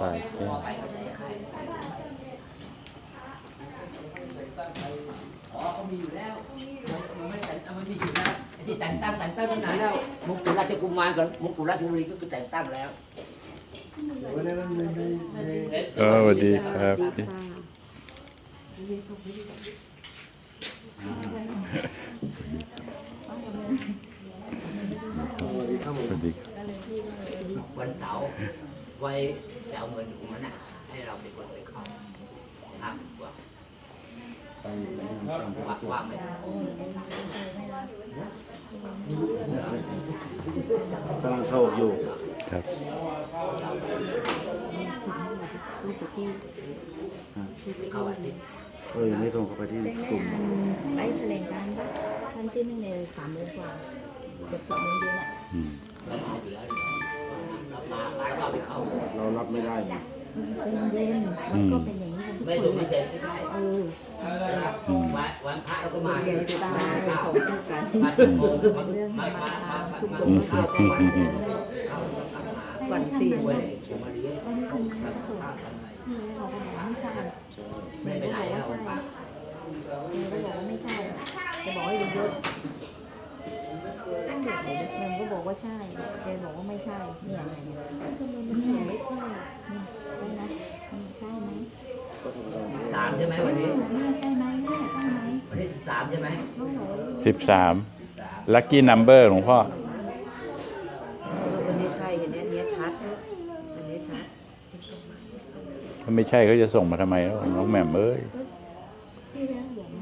สายแก้วอ๋อเขามีอยู่แล้วมันไม่แต่งมันมีอยู่แล้วไอ้ที่แต่งตั้งแต่งตั้งตั้งนานแล้วมงกุฎราชกุมารกับมงกุฎราชบุรีก็คือแต่งตั้งแล้วเออสวัสดีครับสวัสดีครับวันเสาร์ ไว้จะเอาเงินของมันน่ะให้เราเป็นคนไปเข้าครับว่าว่าว่าไม่กำลังเข้าอยู่ครับเข้าอาทิตย์เอ้ยไม่ส่งเข้าไปที่กลุ่มไปแถลงการณ์ท่านสิ้นหนึ่งในสามโมงกว่าเกือบสองโมงเย็นอะอืม เรารับไม่ได้เย็นมันก็เป็นอย่างนี้ไม่ถูกไม่เสร็จไม่ได้เออวันวันพระเราก็มาเดี๋ยวจะตายของคู่กันมาสิบโมงมาเรื่องมามามามาทุกคนเข้าวัวันนนี้นี้เข้าวันสี่วันมาเรียนนี้คนนั้นไม่ใช่ไม่ไปไหนแล้ววันพระบอกว่าไม่ใช่จะบอกว่าเยอะ ๆเด็กเมย์ก็บอกว่าใช่เจบอกว่าไม่ใช่ เนี่ยเนี่ยเนี่ยไม่ใช่เนี่ยใช่ไหมใช่ไหมสิบสามใช่ไหมวันนี้ แม่ใช่ไหมแม่ใช่ไหมวันนี้สิบสามใช่ไหมน้องหนูสิบสามสามลัคกี้นัมเบอร์หลวงพ่อ วันนี้ใช่เห็นไหมอันเนี้ยชัดอันเนี้ยชัดถ้าไม่ใช่เขาจะส่งมาทำไมแล้วน้องแหม่มเอ้ย ที่แล้วบอกไม่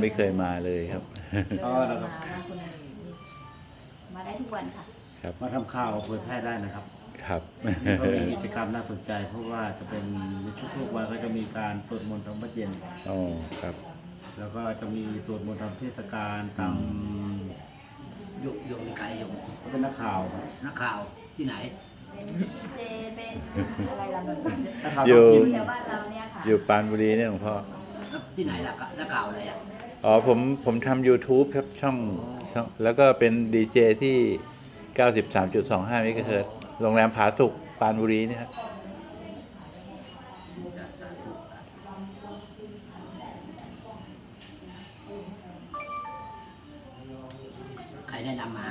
ไม่เคยมาเลยครับ อ๋อนะครับมามาคนอื่นมาได้ทุกวันค่ะ ครับมาทำข่าวเผยแพร่ได้นะครับครับก็มีกิจกรรมน่าสนใจ เพราะว่าจะเป็นในทุกๆวันก็จะมีการสวดมนต์ทำวัดเย็น อ๋อครับ แล้วก็จะมีสวดมนต์ทำเทศกาลตามยุยงมีใครอยู่ก็เป็นนักข่าวครับนักข่าวที่ไหน เป็นเจเป็นอะไรล่ะมันนักข่าวอยู่ท้องถิ่นแถวบ้านเราเนี่ยค่ะอยู่ปรานบุรีเนี่ยหลวงพ่อ ที่ไหนล่ะนักข่าวอะไรอะ อ๋อผมผมทำ YouTube ครับช่องช่อง แล้วก็เป็นดีเจที่ 93.25เมกะเฮิรตซ์โรงแรมผาสุกปรานบุรีเนี่ยครับใครแนะนำมา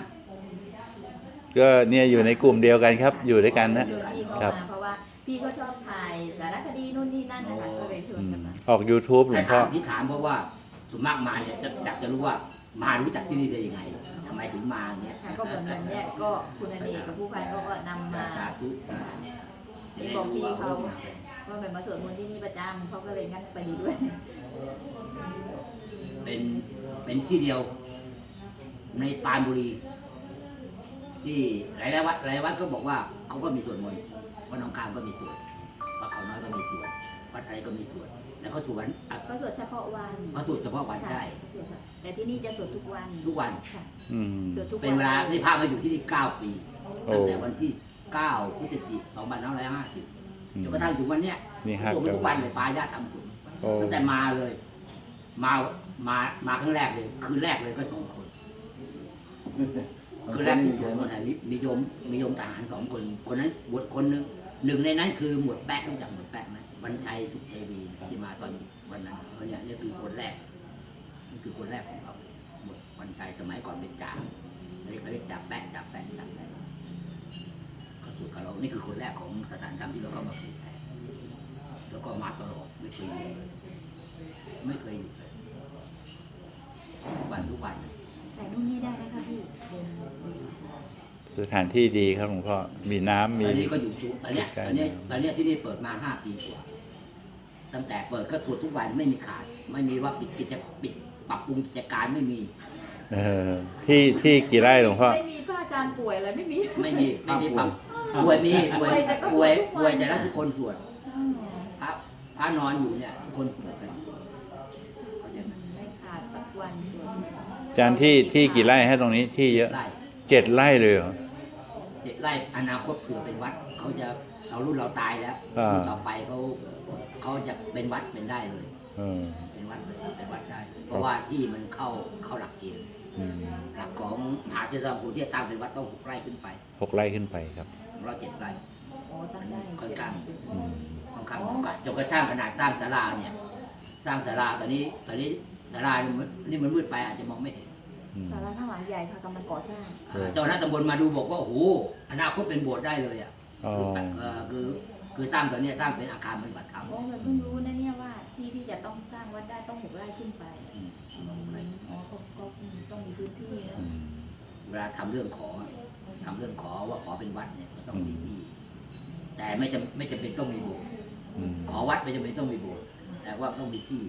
ก็เนี่ยอยู่ในกลุ่มเดียวกันครับ อยู่ด้วยกันนะชวนพี่เขาครับมาเพราะว่าพี่เขาชอบถ่ายสารคดีนู่นนี่นั่นนะคะก็เลยชวน อืมกันมาออก YouTube หลแต่วงพ่อ ถามที่ถามเพราะว่าส่วนมากมาเนี่ยจะอยากจะรู้ว่ามารู้จักที่นี่ได้ยังไงทำไมถึงมาอย่างเงี้ยค่ะก็เหมือนแบบเนี้ยก็คุณอเนกกับผู้พันเขาก็นำมาสาธุนี่บอกพี่เขาว่าแบบมาสวดมนต์ที่นี่ประจำเขาก็เลยงั้นไปดูด้วยเป็นเป็นที่เดียว ในปรานบุรี ที่หลายๆวัดหลายวัดก็บอกว่าเขาก็มีส่วนมนต์วัดหนองคามก็มีส่วนวัด ก็มีส่วนแล้วก็สวนอะก็สวดเฉพาะวันพระสูตรเฉพาะวันใช่ สวดค่ะแต่ที่นี่จะสวดทุกวันทุกวัน ค่ะอืม สวดทุกวันเป็นเวลานี่พามาอยู่ที่นี่เก้าปี โอ้ ตั้งแต่วันที่เก้าพฤศจิกายนสองพันห้าร้อยห้าสิบอืมจนกระทั่งถึงวันเนี้ยนี่ห้าผมเก้าทุกวันเลยปลาญาติทำสวนโอ้ตั้งแต่มาเลย มามามาครั้งแรกเลย คืนแรกเลยก็สองคน คือแรกที่สวนคนไหนมีมีโยมมีโยมทหารสองคน คนนั้นบวชคนหนึ่ง หนึ่งในนั้นคือหมวดแปะรู้จักหมวดแปะไหมวันชัยสุขเทวีที่มาตอนวันนั้นเนี่ยนี่คือคนแรกนี่คือคนแรกของเราหมวดวันชัยสมัยก่อนเป็นจ่าเรียกเรียกจ่าแปะจ่าแปะจ่าแปะเขาสู่กับเรานี่คือคนแรกของสถานธรรมที่เราเข้ามาคุยแทนแล้วก็มาตลอดไม่เคยไม่เคยหยุดเลยวันทุกวันเลย สถานที่ดีครับหลวงพ่อ มีน้ำมีตอนนี้ก็อยู่ทุกตอนเนี้ยใกล้ตอนเนี้ยตอนเนี้ยที่นี่เปิดมาห้าปีกว่า ตั้งแต่เปิดก็ตรวจทุกวันไม่มีขาด ไม่มีว่าปิดกิจปิดปรับปรุงกิจการไม่มี เออ ที่ที่กี่ไร่หลวงพ่อ ไม่มีพระอาจารย์ป่วยอะไรไม่มี ไม่มีไม่มีปรับครับป่วยมีป่วยป่วยแต่ก็ป่วยทุกวันป่วยแต่ละทุกคนสวดอืมพระพระนอนอยู่เนี่ยทุกคนสวดกันไม่ขาดสักวันส่วนจานที่ที่กี่ไร่ให้ตรงนี้ที่เยอะไร่ เจ็ดไร่เลยเหรอ เจ็ดไร่อนาคตเผื่อเป็นวัดเขาจะเรารุ่นเราตายแล้วอ่า รุ่นต่อไปเขาเขาจะเป็นวัดเป็นได้เลย เออ เป็นวัดเลยเป็นวัดได้ เพราะว่าที่มันเข้าเข้าหลักเกณฑ์อืมหลักของมหาเจริญภูที่จะตั้งเป็นวัดต้องหกไร่ขึ้นไปหกไร่ขึ้นไปครับของเราเจ็ดไร่โอ้ตั้งได้ค่อนข้าง อืมค่อนข้างจำกัดจนกระทั่งขนาดสร้างศาลาเนี่ย สร้างศาลาตอนนี้ตอนนี้ศาลานี่มันนี่มันมืดไปอาจจะมองไม่เห็น อืมสาราข้างหลังใหญ่ค่ะกำลังก่อสร้างเออเจ้าหน้าตำบลมาดูบอกว่าโอ้โหอนาคตเป็นโบสถ์ได้เลยอะอ๋อ คือเอ่อคือคือสร้างตอนเนี้ยสร้างเป็นอาคารปฏิบัติธรรมโอ้เราเพิ่งรู้นะเนี่ยว่าที่ที่จะต้องสร้างวัดได้ต้องหกไร่ขึ้นไปอืม อ๋อก็ก็ต้องมีพื้นที่นะอืมเวลาทำเรื่องขอทำเรื่องขอว่าขอเป็นวัดเนี่ยก็ต้องมีที่ แต่ไม่จำไม่จำเป็นต้องมีโบสถ์อืม ขอวัดไม่จำเป็นต้องมีโบสถ์แต่ว่าต้องมีที่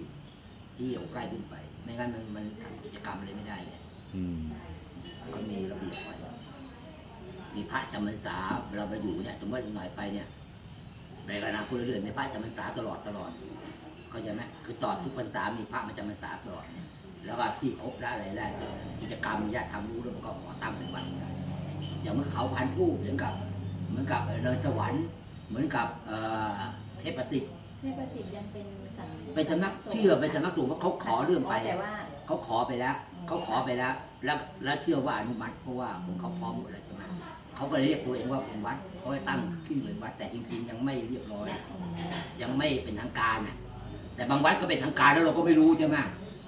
ที่หกไร่ขึ้นไป ไม่งั้นมันมันทำกิจกรรมอะไรไม่ได้เนี่ยอืม ก็มีระเบียบไว้มีพระจำพรรษาเราไปอยู่เนี่ยสมมติหน่อยไปเนี่ยในอนาคตเรื่อยๆมีพระจำพรรษาตลอดตลอดเข้าใจไหมคือตอดทุกพรรษามีพระมาจำพรรษาตลอดเนี่ยแล้วก็ที่ครบได้อะไรได้กิจกรรมญาติทำรู้เรื่องก็ขอตั้งเป็นวัดได้อย่างเมื่อเขาพันผู้เหมือนกับ เหมือนกับเนินสวรรค์ เหมือนกับเอ่อเทพประสิทธิ์เทพประสิทธิ์ยังเป็นสำเป็นสำนักเชื่อเป็นสำนักสงฆ์เพราะเขาขอเรื่องไปแต่ว่า เขาขอไปแล้วเขาขอไปแล้ว แล้วแล้วเชื่อว่าอนุมัติเพราะว่าของเขาพร้อมหมดแล้วใช่ไหมเขาก็เลยเรียกตัวเองว่าเป็นวัดเขาเลยตั้งขึ้นเป็นวัดแต่จริงๆ ยังไม่เรียบร้อย ยังไม่เป็นทางการน่ะแต่บางวัดก็เป็นทางการแล้วเราก็ไม่รู้ใช่ไหม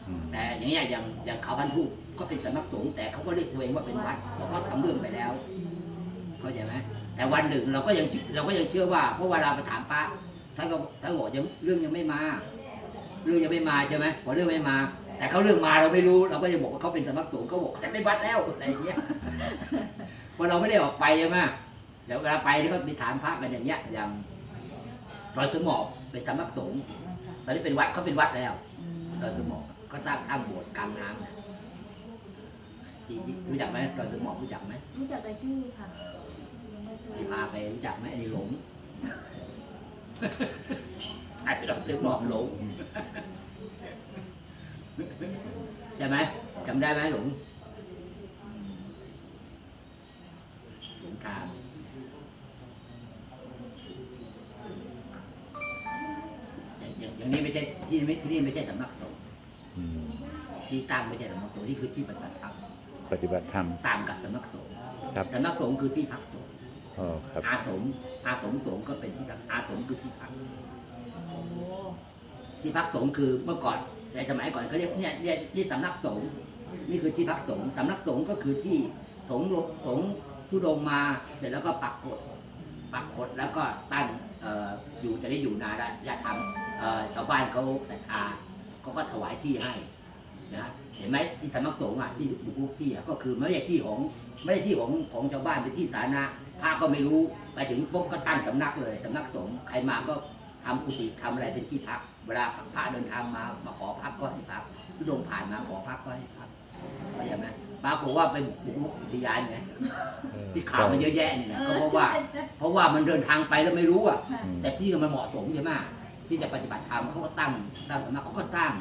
อืมแต่อย่างเงี้ยอย่างอย่างเขาพันธุก็เป็นสำนักสงฆ์แต่เขาก็เรียกตัวเองว่าเป็นวัดเพราะเขาทำเรื่องไปแล้วเข้าใจไหมแต่วันหนึ่งเราก็ยังเราก็ยังเชื่อว่าเพราะเวลาไปถามพระท่านก็ท่านบอกยังเรื่องยังไม่มา เรื่องยังไม่มาใช่ไหมพอเรื่องไม่มา แต่เขาเรื่องมาเราไม่รู้เราก็ยังบอกว่าเขาเป็นสำนักสงฆ์เขาบอกจะไม่วัดแล้วอะไรอย่างเงี้ยเพราะเราไม่ได้ออกไปใช่ไหมเดี๋ยวเวลาไปนี่ก็มีถามพระกันอย่างเงี้ยอย่างรอยสมอกเป็นสำนักสงฆ์ตอนนี้เป็นวัดเขาเป็นวัดแล้วรอยสมอกก็สร้างข้างโบสถ์กลางน้ำนะที่ที่รู้จักไหมรอยสมอกรู้จักไหมรู้จักแต่ชื่อค่ะยังไม่เคยที่พาไปรู้จักไหมอันนี้หลงไอ้ไปรอยสมอกหลง ใช่ไหมจำได้ไหมหลงหลงทางอย่างอย่างอย่างนี้ไม่ใช่ที่ไม่ที่นี่ไม่ใช่สำนักสงฆ์อืมที่ตั้งไม่ใช่สำนักสงฆ์นี่คือที่ปฏิบัติธรรมปฏิบัติธรรมตามกับสำนักสงฆ์ครับ สำนักสงฆ์คือที่พักสงฆ์อ๋อครับ อาสมอาสมสงฆ์ก็เป็นที่พักอาสมคือที่พักโอ้ที่พักสงฆ์คือเมื่อก่อน ในสมัยก่อนเขาเรียกเนี่ยเนี่ยนี่สำนักสงฆ์นี่คือที่พักสงฆ์สำนักสงฆ์ก็คือที่สงฆ์ลงสงฆ์ทุดงมาเสร็จแล้วก็ปักกฎปักกฎแล้วก็ตั้งออยู่จะได้อยู่นานได้ญาติธรรมชาวบ้านเขาแต่ทาเขาก็ถวายที่ให้นะเห็นไหมที่สำนักสงฆ์อะที่บุกรุกที่อะก็คือไม่ใช่ที่ของไม่ใช่ที่ของของชาวบ้านเป็นที่สาธารณะพระก็ไม่รู้ไปถึงปุ๊บก็ตั้งสำนักเลยสำนักสงฆ์ใครมาก็ทำกุฏิทำอะไรเป็นที่พัก เวลาพระเดินทางมามาขอพักก็ให้พักทุดงค์ผ่านมาขอพักก็ให้พักเข้าใจไหมปรากฏว่าเป็นบุกรุกอุทยานไงที่ข่าวมันเยอะแยะนี่นะก็เพราะว่า เพราะว่ามันเดินทางไปแล้วไม่รู้อะอืมแต่ที่มันเหมาะสมใช่ไหมที่จะปฏิบัติธรรมเขาก็ตั้งสร้างสำนักเขาก็สร้าง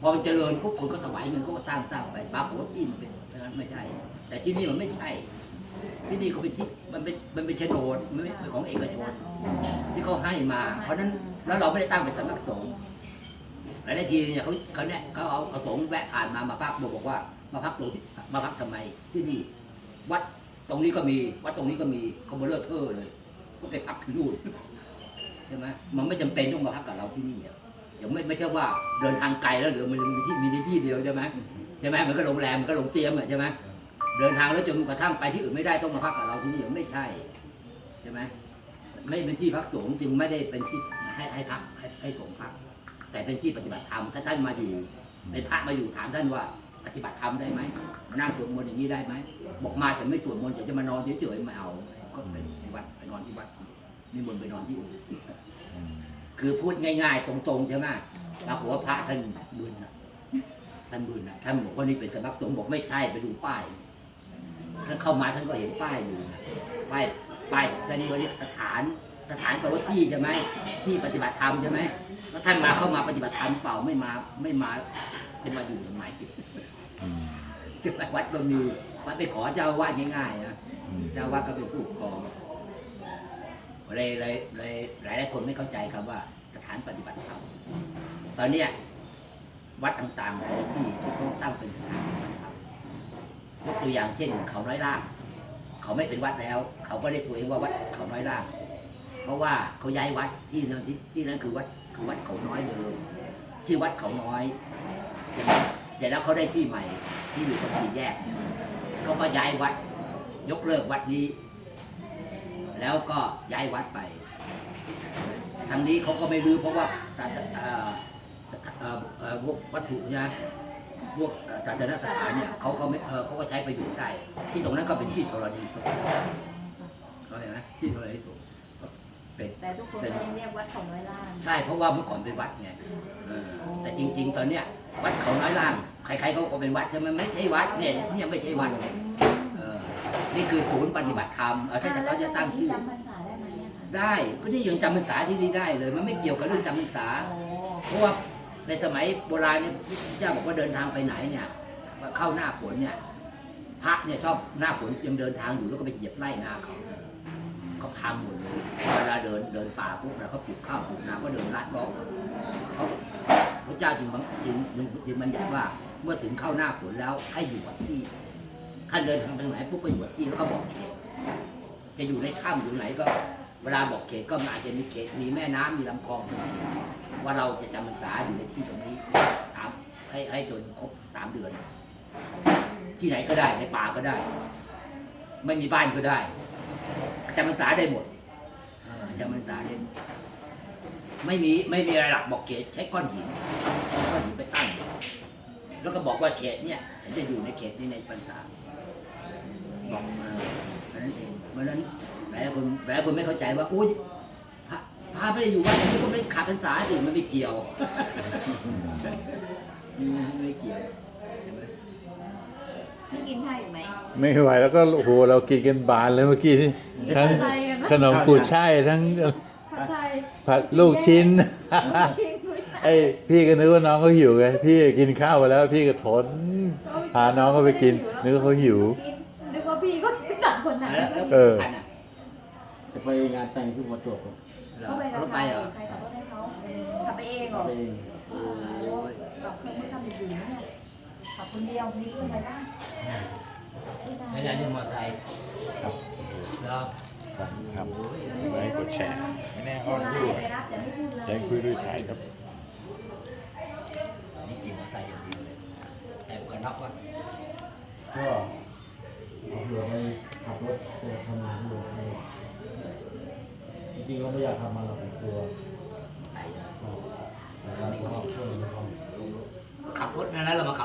พอมันเจริญปุ๊บคนก็ถวายเงินเขาก็สร้างสร้างไปปรากฏว่าที่มันเป็นอย่างนั้นไม่ใช่ แต่ที่นี่มันไม่ใช่ ที่นี่เขาเป็นที่มันเป็นมันเป็นโฉนดมันไม่เป็นของเอกชนที่ เขาให้มา เพราะฉะนั้นแล้วเราไม่ได้ตั้งเป็นสำนักสงฆ์หลายๆทีเนี่ยเขาเขาเนี่ยเขาเอาเอาสงฆ์แวะผ่านมามาพักบอกบอกว่า มาพักตรงที่มาพักทำไมที่นี่ วัดตรงนี้ก็มี วัดตรงนี้ก็มีเขาเบลอเทอร์เลยก็ไปพักที่นู่นใช่ไหมมันไม่จำเป็นต้องมาพักกับเราที่นี่อะอย่างไม่ไม่ใช่ว่าเดินทางไกลแล้วเหลือมันมีที่มีในที่เดียวใช่ไหมใช่ไหมมันก็โรงแรมมันก็โรงเตรียมอะใช่ไหมเดินทางแล้วจนกระทั่งไปที่อื่นไม่ได้ต้องมาพักกับเราที่นี่มันไม่ใช่ใช่ไหม ไม่เป็นที่พักสงฆ์จึงไม่ได้เป็นที่ให้ให้พักให้ให้สงฆ์พัก แต่เป็นที่ปฏิบัติธรรมถ้าท่านมาอยู่เป็นพระมาอยู่ถามท่านว่า ปฏิบัติธรรมได้ไหมมานั่งสวดมนต์อย่างนี้ได้ไหมบอกมาฉันไม่สวดมนต์ฉันจะมานอนเฉยๆไม่เอาก็เป็นที่วัดไปนอนที่วัดนิมนต์ไปนอนที่อื่นคือพูดง่าย ๆ ตรงๆใช่ไหมปรากฏว่าพระท่านบึนนะท่านบึนนะท่านบอกว่านี่เป็นสำนักสงฆ์บอกไม่ใช่ไปดูป้ายท่านเข้ามาท่านก็เห็นป้ายอยู่นะป้าย ป้ายท่านนี้ว่าเรียกสถานสถานแปลว่าที่ใช่ไหมที่ปฏิบัติธรรมใช่ไหมแล้วท่านมาเข้ามาปฏิบัติธรรมเปล่าไม่มาไม่มาจะมาอยู่ทำไมอืมจะไปวัดก็มีวัดไปขอเจ้าอาวาดง่ายๆนะอืมเจ้าอาวาดก็เป็นผู้ปกครองเลยเลยเลยหลายหลายๆคนไม่เข้าใจคำว่าสถานปฏิบัติธรรมตอนเนี้ยวัดต่างๆหลายที่ต้องตั้งเป็นสถานปฏิบัติธรรมยกตัวอย่างเช่น เขาน้อยล่าง เขาไม่เป็นวัดแล้ว เขาก็เรียกตัวเองว่าวัดเขาน้อยล่าง เพราะว่าเขาย้ายวัดที่นั่นที่ที่นั่นคือวัดคือวัดเขาน้อยเดิมชื่อวัดเขาน้อยเสร็จแล้วเขาได้ที่ใหม่ที่อยู่ตรงสี่แยกเขาก็ย้ายวัด ยกเลิกวัดนี้ แล้วก็ย้ายวัดไปทางนี้เขาก็ไม่รู้เพราะว่าศาสเอ่อสถเอ่อเอ่อพวกวัตถุนี่ย พวกเอ่อศาสนสถานเนี่ยเขาก็ไม่เออเขาก็ใช้ประโยชน์ได้ที่ตรงนั้นก็เป็นที่ธรณีสงฆ์เข้าใจไหมที่ธรณีสงฆ์เป็นแต่ทุกคนก็ยังเรียกวัดของน้อยล่างใช่เพราะว่าเมื่อก่อนเป็นวัดไงเออแต่จริง ๆ ตอนเนี้ยวัดเขาน้อยล่างใครๆเขาก็เป็นวัดใช่ไหมไม่ใช่วัดเนี่ยเนี่ยไม่ใช่วัดเออนี่คือศูนย์ปฏิบัติธรรมเออถ้าจะเขาจะตั้งชื่อจำพรรษาได้ไหมอะคะได้ก็ที่ยังจำพรรษาที่นี่ได้เลย มันไม่เกี่ยวกับเรื่องจำพรรษาโอ้เพราะว่า ในสมัยโบราณเนี่ยพระเจ้าบอกว่าเดินทางไปไหนเนี่ยเข้าหน้าฝนเนี่ยพระเนี่ยชอบหน้าฝนยังเดินทางอยู่แล้วก็ไปเหยียบไร่นาเขาเขาพังหมดเลยเวลาเดินเดินป่าปุ๊บนะเขาปลูกข้าวปลูกนาก็เดินลัดลาะเขาพระเจ้าจึงบังจึงจึงจึงบัญญัติว่าเมื่อถึงเข้าหน้าฝนแล้วให้อยู่กับที่ท่านเดินทางไปไหนปุ๊บก็อยู่กับที่แล้วก็บอกเขตจะอยู่ในถ้ำอยู่ไหนก็ เวลาบอกเขตก็อาจจะมีเขตมีแม่น้ำมีลำคลองเป็นเขตว่าเราจะจำพรรษาอยู่ในที่ตรงนี้สามให้ให้จนครบสามเดือน ที่ไหนก็ได้ในป่าก็ได้ ไม่มีบ้านก็ได้จำพรรษาได้หมดจำพรรษาได้หมดไม่มีไม่มีอะไรหลักบอกเขตใช้ก้อนหินก้อนหินไปตั้งแล้วก็บอกว่าเขตเนี่ยฉันจะอยู่ในเขตนี้ในพรรษาบอกเออเพราะนั้นเองเพราะนั้น หลายคนหลายคนไม่เข้าใจว่าอุ้ยพระพระไม่ได้อยู่วัดอย่างนี้ก็ไม่ได้ขาดพรรษาสิมันไม่เกี่ยวไม่เกี่ยวใช่ไหมไม่กินข้าวอีกไหมไม่ไหวแล้วก็โอ้โหเรากินกันบานเลยเมื่อกี้นี่ทั้งขนมกุยช่ายทั้งผัดไทยผัดลูกชิ้นชิมกุ้ยช่ายไอ้พี่ก็นึกว่าน้องเขาหิวไงพี่กินข้าวไปแล้ว พี่ก็ทนพาน้องเขาไปกินนึกว่าเขาหิวนึกว่าพี่ก็ต่างคนต่างแล้วแล้วเออพันอะ จะไปงานแต่งที่หัวโจกครับเหรอเขาไปเอากับรถใคไปรเหรอใครขับรถให้เขาขับไปเองเหรอไปเองโอ้ยขับเครื่องมือทำดีๆนะเนี่ยขับคนเดียวมีเพื่อนไปบ้างไม่ได้ในนั้นนี่มอเตอร์ไซค์ครับแล้วครับไลค์กดแชร์ไม่แน่เวอ้อนลาอยู่ไปรับจะไม่พูดเลยใจคุยด้วยถ่ายครับนี่ขี่มอเตอร์ไซค์อย่างเดียวเลยแต่เปิดน็อกว่าก็เอาเผื่อไปขับรถไปทำงานอยู่ในจ ริงๆเราไม่อยากทำมาหรอกแต่กลัวใส่แต่เราก็ช่วยในความขับรถนะแล้วเรามาขับ